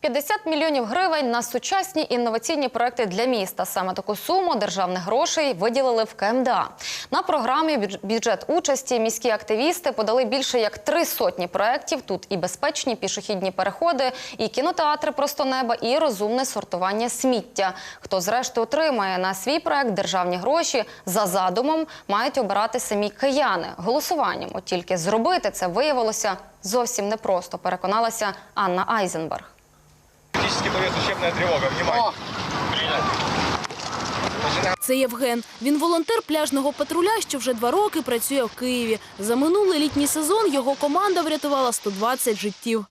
50 мільйонів гривень на сучасні інноваційні проекти для міста. Саме таку суму державних грошей виділили в КМДА. На програмі бюджет участі міські активісти подали більше як три сотні проєктів. Тут і безпечні пішохідні переходи, і кінотеатри просто неба, і розумне сортування сміття. Хто зрештою отримає на свій проект державні гроші за задумом, мають обирати самі кияни голосуванням. От тільки зробити це виявилося зовсім непросто. Переконалася Анна Айзенберг. Фактически повес учебная тревога. Внимание. Це Євген. Він волонтер пляжного патруля, що вже два роки працює в Києві. За минулий літній сезон його команда врятувала 120 життів.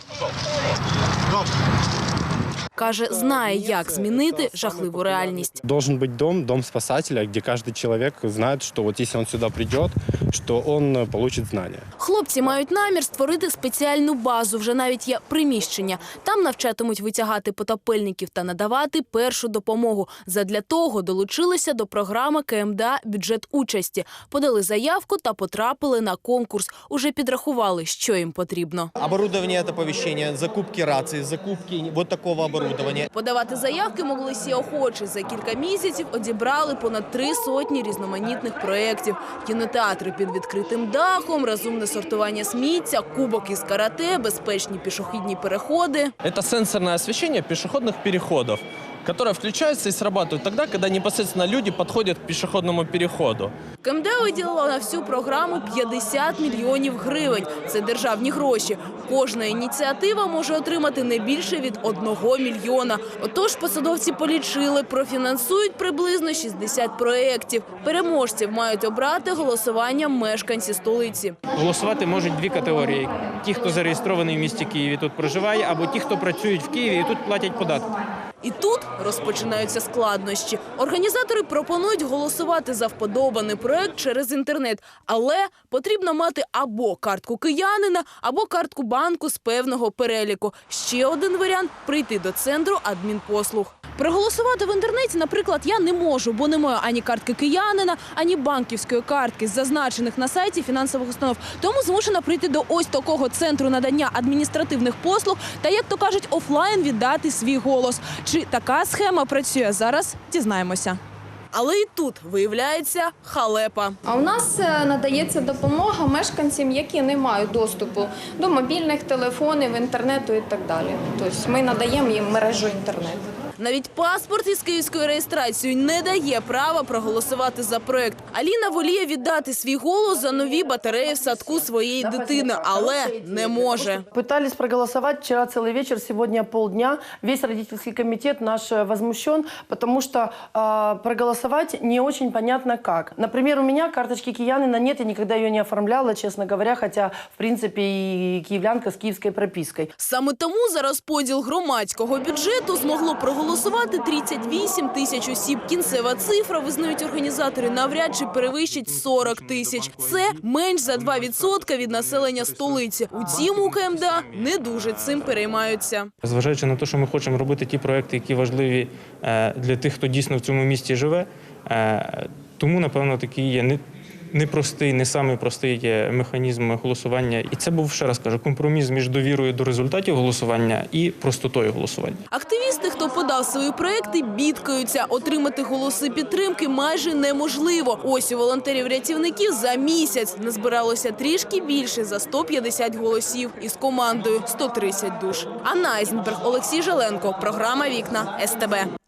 Каже, знає, як змінити жахливу реальність. Должен быть дом, дом спасателя, где каждый человек знает, что вот если он сюда придет, что он э, получит знания. Хлопці мають намір створити спеціальну базу. Вже навіть є приміщення. Там навчатимуть витягати потопельників та надавати першу допомогу. Задля того долучилися до програми КМДА бюджет участі. Подали заявку та потрапили на конкурс. Уже підрахували, що їм потрібно. Оборудование от оповещения, закупки рации, закупки вот такого оборудования. Подавати заявки могли всі охочі. За кілька місяців одібрали понад три сотні різноманітних проєктів. Кінотеатри під відкритим дахом, розумне сортування сміття, кубок із карате, безпечні пішохідні переходи. Це сенсорне освещение пішохідних переходов, которое включается и срабатывает тогда, когда непосредственно люди подходят к пешеходному переходу. КМДА виділила на всю програму 50 мільйонів гривень. Це державні гроші. Кожна ініціатива може отримати не більше від 1 мільйона. Отож, посадовці полічили, профінансують приблизно 60 проєктів. Переможців мають обрати голосуванням мешканці столиці. Голосувати можуть дві категорії: ті, хто зареєстрований в місті Києві, тут проживає, або ті, хто працюють в Києві і тут платять податки. І тут розпочинаються складнощі. Організатори пропонують голосувати за вподобаний проект через інтернет, але потрібно мати або картку киянина, або картку банку з певного переліку. Ще один варіант прийти до центру адмінпослуг. Проголосувати в інтернеті, наприклад, я не можу, бо не маю ані картки киянина, ані банківської картки, з зазначених на сайті фінансових установ. Тому змушена прийти до ось такого центру надання адміністративних послуг та, як то кажуть, офлайн віддати свій голос. Чи така схема працює зараз? Дізнаємося. Але і тут виявляється халепа. А у нас е, надається допомога мешканцям, які не мають доступу до мобільних телефонів, інтернету і так далі. Тобто ми надаємо їм мережу інтернету. Навіть паспорт із київською реєстрацією не дає права проголосувати за проект. Аліна воліє віддати свій голос за нові батареї в садку своєї дитини, але не може. Пытались проголосовать вчера целый вечер, сегодня полдня. Весь родительский комитет наш э, возмущен, потому что э, проголосовать не очень понятно как. Например, у меня карточки Киянина нет, я никогда ее не оформляла, честно говоря, хотя, в принципе, и киевлянка с киевской пропиской. Саме тому за розподіл громадського бюджету змогло проголосувати 38 тисяч осіб. Кінцева цифра, визнають організатори, навряд чи перевищить 40 тисяч. Це менш за 2% від населення столиці. Утім, у КМДА не дуже цим переймаються. Зважаючи на те, що ми хочемо робити ті проекти, які важливі е, для тих, хто дійсно в цьому місті живе. е, Тому, напевно, такий є не. Непростий, не самий простий є механізм голосування, і це був ще раз кажу компроміс між довірою до результатів голосування і простотою голосування. Активісти, хто подав свої проекти, бідкаються. Отримати голоси підтримки майже неможливо. Ось у волонтерів-рятівників за місяць назбиралося трішки більше за 150 голосів із командою 130 душ. Анна Айзенберг, Олексій Желенко. Програма Вікна СТБ.